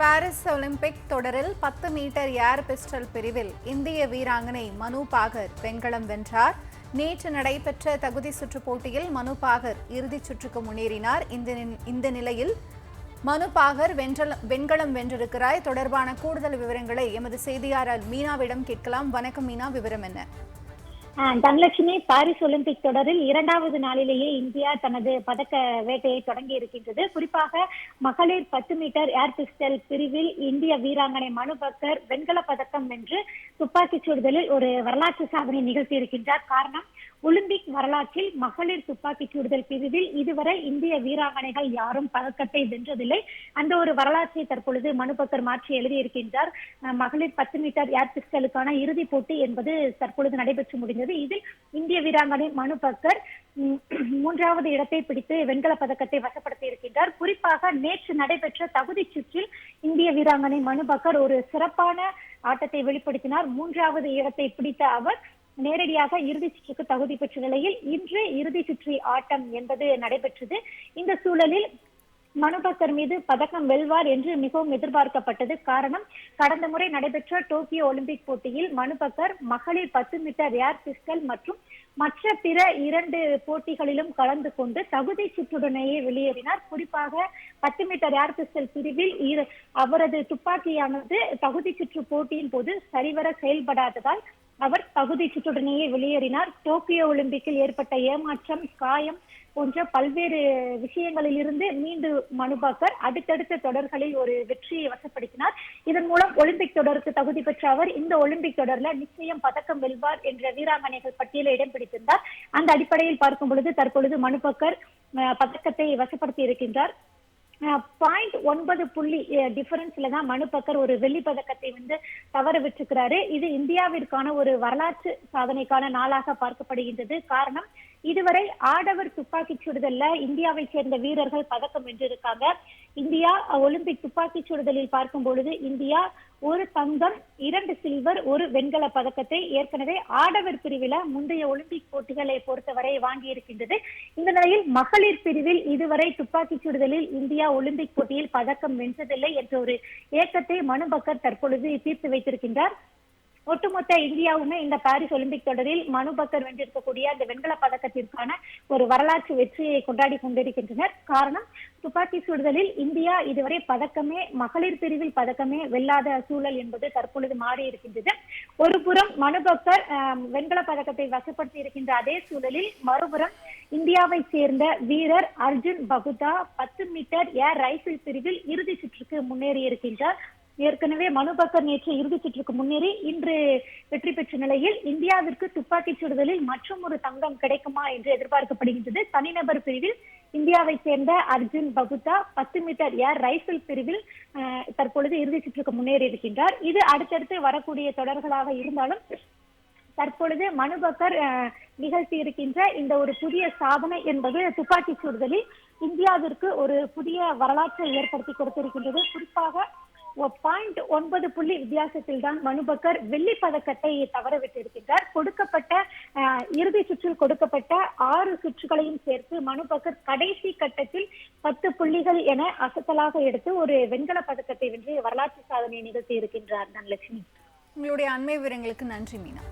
Paris Olympic தொடரில் பத்து metre air pistol பிரிவில் இந்திய வீராங்கனை மனு பாகர் வெண்கலம் வென்றார். நேற்று நடைபெற்ற தகுதி சுற்று போட்டியில் மனு பாகர் இறுதிச் சுற்றுக்கு முன்னேறினார். இந்த இந்த நிலையில் மனு பாகர் வென்றல வெண்கலம் வென்றிருக்கிறாய். தொடர்பான கூடுதல் விவரங்களை எமது செய்தியாளர் மீனாவிடம் கேட்கலாம். வணக்கம் மீனா விவரம் என்ன? தனலட்சுமி பாரிஸ் ஒலிம்பிக் தொடரில் இரண்டாவது நாளிலேயே இந்தியா தனது பதக்க வேட்டையை தொடங்கி இருக்கின்றது. குறிப்பாக மகளிர் பத்து மீட்டர் ஏர் பிஸ்டல் பிரிவில் இந்திய வீராங்கனை மனு பக்கர் வெண்கல பதக்கம் வென்று துப்பாக்கிச் சுடுதலில் ஒரு வரலாற்று சாதனை நிகழ்த்தி இருக்கின்றார் காரணம் ஒலிம்பிக் வரலாற்றில் மகளிர் துப்பாக்கிச் சுடுதல் பிரிவில் இதுவரை இந்திய வீராங்கனைகள் யாரும் பதக்கத்தை வென்றதில்லை. அந்த ஒரு வரலாற்றை தற்பொழுது மனுபக்கர் மாற்றி எழுதியிருக்கின்றார். மகளிர் பத்து மீட்டர் ஏர் பிஸ்டலுக்கான இறுதிப் போட்டி என்பது தற்பொழுது நடைபெற்று முடிந்தது. இதில் இந்திய வீராங்கனை மனு பக்கர் மூன்றாவது இடத்தை பிடித்து வெண்கல பதக்கத்தை வசப்படுத்தி இருக்கின்றார் குறிப்பாக நேற்று நடைபெற்ற தகுதி சுற்றில் இந்திய வீராங்கனை மனு பக்கர் ஒரு சிறப்பான ஆட்டத்தை வெளிப்படுத்தினார். மூன்றாவது இடத்தை பிடித்த அவர் நேரடியாக இறுதி சுற்றுக்கு தகுதி பெற்ற நிலையில் இன்று இறுதி சுற்று ஆட்டம் என்பது நடைபெற்றது. இந்த சூழலில் மனுபக்கர் மீது பதக்கம் வெல்வார் என்று மிகவும் எதிர்பார்க்கப்பட்டது. காரணம் கடந்த முறை நடைபெற்ற டோக்கியோ ஒலிம்பிக் போட்டியில் மனுபக்கர் மகளிர் பத்து மீட்டர் ஏர் பிஸ்டல் மற்றும் மற்ற பிற இரண்டு போட்டிகளிலும் கலந்து கொண்டு தகுதி சுற்றுடனேயே வெளியேறினார். குறிப்பாக பத்து மீட்டர் ஏர் பிஸ்டல் பிரிவில் அவரது துப்பாக்கியானது தகுதி சுற்று போட்டியின் போது சரிவர செயல்படாததால் அவர் தகுதி சுற்றுடனேயே வெளியேறினார். டோக்கியோ ஒலிம்பிக்கில் ஏற்பட்ட ஏமாற்றம் காயம் போன்ற பல்வேறு விஷயங்களில் இருந்து மீண்டு மனுபாக்கர் அடுத்தடுத்த தொடர்களில் ஒரு வெற்றியை வசப்படுத்தினார். இதன் மூலம் ஒலிம்பிக் தொடருக்கு தகுதி பெற்ற அவர் இந்த ஒலிம்பிக் தொடர்ல நிச்சயம் பதக்கம் வெல்வார் என்ற வீராங்கனைகள் பட்டியலை இடம் பிடித்திருந்தார். அந்த அடிப்படையில் பார்க்கும் பொழுது தற்பொழுது மனுபாக்கர் பதக்கத்தை வசப்படுத்தி இருக்கின்றார். பாயிண்ட் ஒன்பது புள்ளி டிஃபரன்ஸ்ல தான் மனு பக்கர் ஒரு வெள்ளி பதக்கத்தை வந்து தவற விட்டுருக்கிறாரு. இது இந்தியாவிற்கான ஒரு வரலாற்று சாதனைக்கான நாளாக பார்க்கப்படுகின்றது. காரணம் இதுவரை ஆடவர் துப்பாக்கிச் சுடுதல்ல இந்தியாவை சேர்ந்த வீரர்கள் பதக்கம் வென்றிருக்காங்க. இந்தியா ஒலிம்பிக் துப்பாக்கி சுடுதலில் பார்க்கும் பொழுது இந்தியா ஒரு தங்கம் இரண்டு சில்வர் ஒரு வெண்கல பதக்கத்தை ஏற்கனவே ஆடவர் பிரிவில முந்தைய ஒலிம்பிக் போட்டிகளை பொறுத்தவரை வாங்கி இருக்கின்றது இந்த நிலையில் மகளிர் பிரிவில் இதுவரை துப்பாக்கி சுடுதலில் இந்தியா ஒலிம்பிக் போட்டியில் பதக்கம் வென்றதில்லை என்ற ஒரு ஏக்கத்தை மனு பக்கர் தற்பொழுது தீர்த்து வைத்திருக்கின்றார். ஒட்டுமொத்த இந்தியாவுமே இந்த பாரிஸ் ஒலிம்பிக் தொடரில் மனு பக்கர் வென்றிருக்கக்கூடிய அந்த வெண்கல பதக்கத்திற்கான ஒரு வரலாற்று வெற்றியை கொண்டாடி கொண்டிருக்கின்றனர். காரணம் துப்பாக்கி சுடுதலில் இந்தியா இதுவரை பதக்கமே மகளிர் பிரிவில் பதக்கமே வெல்லாத சூழல் என்பது தற்பொழுது மாறி இருக்கின்றது. ஒரு புறம் மனு பக்கர் வெண்கல பதக்கத்தை வசப்படுத்தி இருக்கின்ற அதே சூழலில் மறுபுறம் இந்தியாவை சேர்ந்த வீரர் அர்ஜுன் பகுதா பத்து மீட்டர் ஏர் ரைபிள் பிரிவில் இறுதி சுற்றுக்கு முன்னேறி இருக்கின்றார். ஏற்கனவே மனு பக்கர் நேற்று இறுதிச் சுற்றுக்கு முன்னேறி இன்று வெற்றி பெற்ற நிலையில் இந்தியாவிற்கு துப்பாக்கிச் சுடுதலில் மற்றும் ஒரு தங்கம் கிடைக்குமா என்று எதிர்பார்க்கப்படுகின்றது. தனிநபர் பிரிவில் இந்தியாவை சேர்ந்த அர்ஜுன் பகுதா பத்து மீட்டர் ஏர் ரைபிள் பிரிவில் அஹ், தற்பொழுது இறுதி சுற்றுக்கு முன்னேறி இருக்கின்றார் இது அடுத்தடுத்து வரக்கூடிய தொடர்களாக இருந்தாலும் தற்பொழுது மனுபக்கர் அஹ், நிகழ்த்தி இருக்கின்ற இந்த ஒரு புதிய சாதனை என்பது துப்பாக்கி சூடுதலில் இந்தியாவிற்கு ஒரு புதிய வரலாற்றை ஏற்படுத்தி கொடுத்திருக்கின்றது. குறிப்பாக பாயிண்ட் ஒன்பது புள்ளி வித்தியாசத்தில் தான் மனுபக்கர் வெள்ளி பதக்கத்தை தவறவிட்டிருக்கின்றார். கொடுக்கப்பட்ட இறுதி சுற்றில் கொடுக்கப்பட்ட ஆறு சுற்றுகளையும் சேர்த்து மனுபக்கர் கடைசி கட்டத்தில் பத்து புள்ளிகள் என அசத்தலாக எடுத்து ஒரு வெண்கல பதக்கத்தை வென்று வரலாற்று சாதனை நிகழ்த்தி இருக்கின்றார் தனலட்சுமி. உங்களுடைய அண்மை விவரங்களுக்கு நன்றி மீனா.